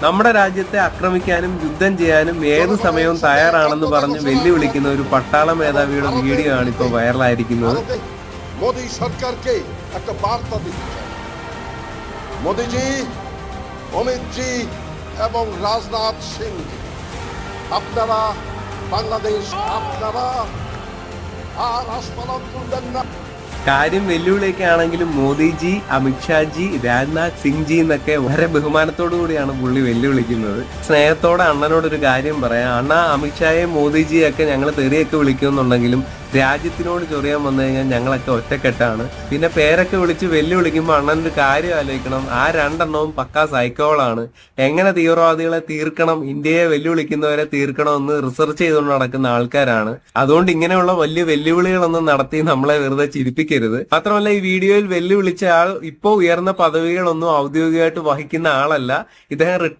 നമ്മുടെ രാജ്യത്തെ ആക്രമിക്കാനും യുദ്ധം ചെയ്യാനും ഏത് സമയവും തയ്യാറാണെന്ന് പറഞ്ഞ് വെല്ലുവിളിക്കുന്ന ഒരു പട്ടാള മേധാവിയുടെ വീഡിയോ ആണ് ഇപ്പോൾ വൈറലായിരിക്കുന്നത് ভারতে মোদী সরকারকে একটা বার্তা দিতে চাই মোদীজি অমিতজি এবং রাজনাথ সিং আপনারা বাংলাদেশ আপনারা আর আস্পালন করবেন না കാര്യം വെല്ലുവിളിയൊക്കെ ആണെങ്കിലും മോദിജി അമിത്ഷാജി രാജ്നാഥ് സിംഗ് ജി എന്നൊക്കെ വളരെ ബഹുമാനത്തോടു കൂടിയാണ് പുള്ളി വെല്ലുവിളിക്കുന്നത്. സ്നേഹത്തോടെ അണ്ണനോട് ഒരു കാര്യം പറയാം. അണ്ണ അമിത്ഷായെ മോദിജിയെ ഒക്കെ ഞങ്ങൾ തെറിയൊക്കെ വിളിക്കുന്നുണ്ടെങ്കിലും രാജ്യത്തിനോട് ചൊറിയാൻ വന്നു കഴിഞ്ഞാൽ ഞങ്ങളൊക്കെ ഒറ്റക്കെട്ടാണ്. പിന്നെ പേരൊക്കെ വിളിച്ച് വെല്ലുവിളിക്കുമ്പോൾ അണ്ണന്റെ കാര്യം ആലോചിക്കണം. ആ രണ്ടെണ്ണവും പക്കാ സൈക്കോളാണ്. എങ്ങനെ തീവ്രവാദികളെ തീർക്കണം ഇന്ത്യയെ വെല്ലുവിളിക്കുന്നവരെ തീർക്കണമെന്ന് റിസർച്ച് ചെയ്തുകൊണ്ട് നടക്കുന്ന ആൾക്കാരാണ്. അതുകൊണ്ട് ഇങ്ങനെയുള്ള വലിയ വെല്ലുവിളികളൊന്നും നടത്തി നമ്മളെ വെറുതെ ചിരിപ്പിക്കരുത് മാത്രമല്ല ഈ വീഡിയോയിൽ വെല്ലുവിളിച്ച ആൾ ഇപ്പോൾ ഉയർന്ന പദവികളൊന്നും ഔദ്യോഗികമായിട്ട് വഹിക്കുന്ന ആളല്ല. ഇദ്ദേഹം